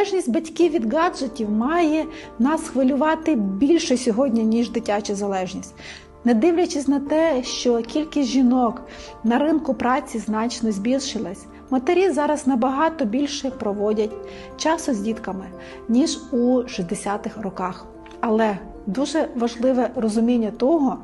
Залежність батьків від гаджетів має нас хвилювати більше сьогодні, ніж дитяча залежність. Не дивлячись на те, що кількість жінок на ринку праці значно збільшилась, матері зараз набагато більше проводять часу з дітками, ніж у 60-х роках. Але дуже важливе розуміння того,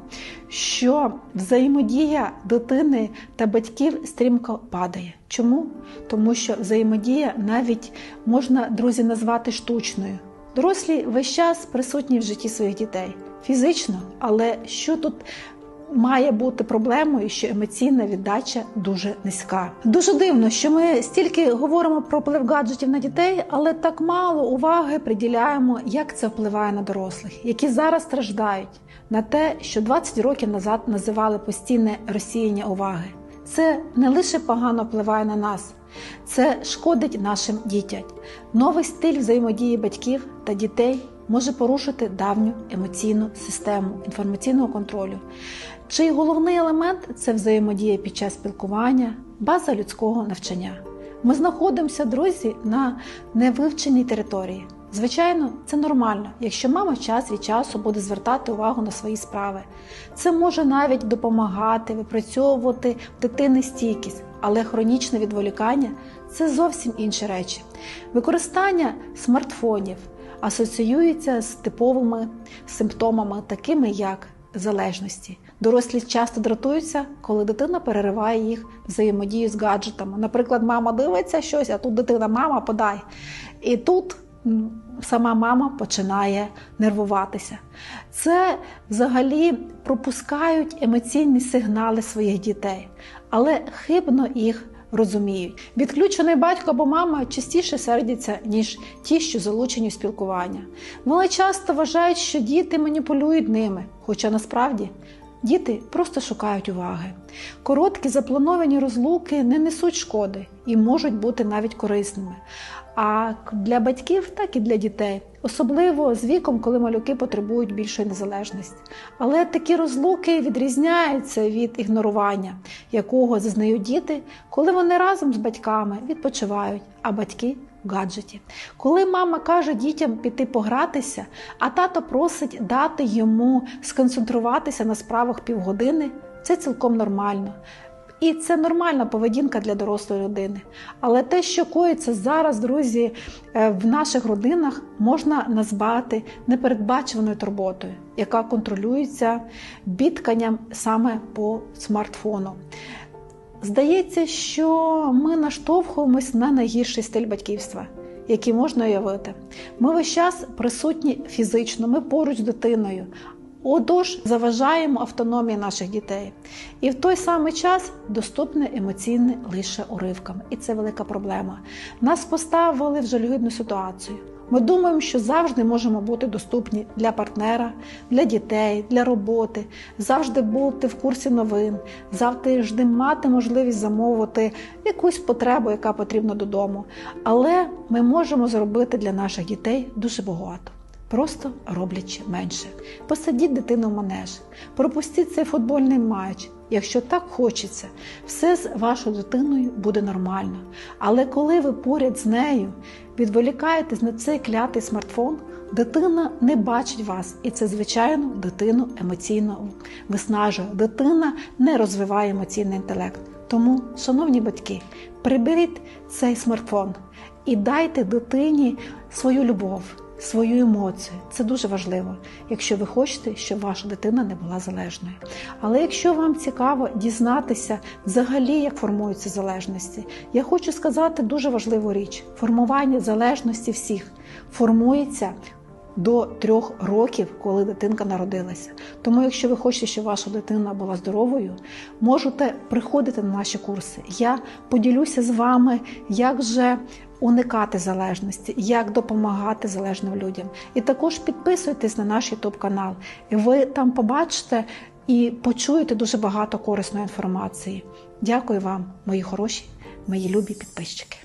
що взаємодія дитини та батьків стрімко падає. Чому? Тому що взаємодія навіть можна друзі назвати штучною. Дорослі весь час присутні в житті своїх дітей фізично, але що тут має бути проблемою, що емоційна віддача дуже низька. Дуже дивно, що ми стільки говоримо про вплив гаджетів на дітей, але так мало уваги приділяємо, як це впливає на дорослих, які зараз страждають на те, що 20 років назад називали постійне розсіяння уваги. Це не лише погано впливає на нас, це шкодить нашим дітям. Новий стиль взаємодії батьків та дітей може порушити давню емоційну систему інформаційного контролю, чий головний елемент це взаємодія під час спілкування, база людського навчання. Ми знаходимося, друзі, на невивченій території. Звичайно, це нормально, якщо мама час від часу буде звертати увагу на свої справи. Це може навіть допомагати випрацьовувати дитини стійкість, але хронічне відволікання це зовсім інші речі. Використання смартфонів асоціюється з типовими симптомами, такими як залежності. Дорослі часто дратуються, коли дитина перериває їх взаємодію з гаджетами. Наприклад, мама дивиться щось, а тут дитина, мама, подай. І тут сама мама починає нервуватися. Це взагалі пропускають емоційні сигнали своїх дітей, але хибно їх розуміють. Відключений батько або мама частіше сердяться, ніж ті, що залучені в спілкування. Вони часто вважають, що діти маніпулюють ними, хоча насправді. Діти просто шукають уваги. Короткі заплановані розлуки не несуть шкоди і можуть бути навіть корисними. А для батьків, так і для дітей, особливо з віком, коли малюки потребують більшої незалежності. Але такі розлуки відрізняються від ігнорування, якого зазнають діти, коли вони разом з батьками відпочивають, а батьки гаджеті. Коли мама каже дітям піти погратися, а тато просить дати йому сконцентруватися на справах півгодини, це цілком нормально. І це нормальна поведінка для дорослої людини. Але те, що коїться зараз, друзі, е, в наших родинах можна назвати непередбачуваною турботою, яка контролюється бідканням саме по смартфону. Здається, що ми наштовхуємось на найгірший стиль батьківства, який можна уявити. Ми весь час присутні фізично, ми поруч з дитиною. Отож, заважаємо автономії наших дітей. І в той самий час доступне емоційне лише уривками. І це велика проблема. Нас поставили в жалюгідну ситуацію. Ми думаємо, що завжди можемо бути доступні для партнера, для дітей, для роботи, завжди бути в курсі новин, завжди мати можливість замовити якусь потребу, яка потрібна додому. Але ми можемо зробити для наших дітей дуже багато. Просто роблячи менше. Посадіть дитину в манеж, пропустіть цей футбольний матч. Якщо так хочеться, все з вашою дитиною буде нормально. Але коли ви поряд з нею відволікаєтесь на цей клятий смартфон, дитина не бачить вас, і це, звичайно, дитину емоційно виснажує. Дитина не розвиває емоційний інтелект. Тому, шановні батьки, приберіть цей смартфон і дайте дитині свою любов свою емоцію. Це дуже важливо, якщо ви хочете, щоб ваша дитина не була залежною. Але якщо вам цікаво дізнатися взагалі, як формуються залежності, я хочу сказати дуже важливу річ: формування залежності всіх формується. До трьох років, коли дитинка народилася. Тому, якщо ви хочете, щоб ваша дитина була здоровою, можете приходити на наші курси. Я поділюся з вами, як же уникати залежності, як допомагати залежним людям. І також підписуйтесь на наш YouTube канал. І ви там побачите і почуєте дуже багато корисної інформації. Дякую вам, мої хороші, мої любі підписчики.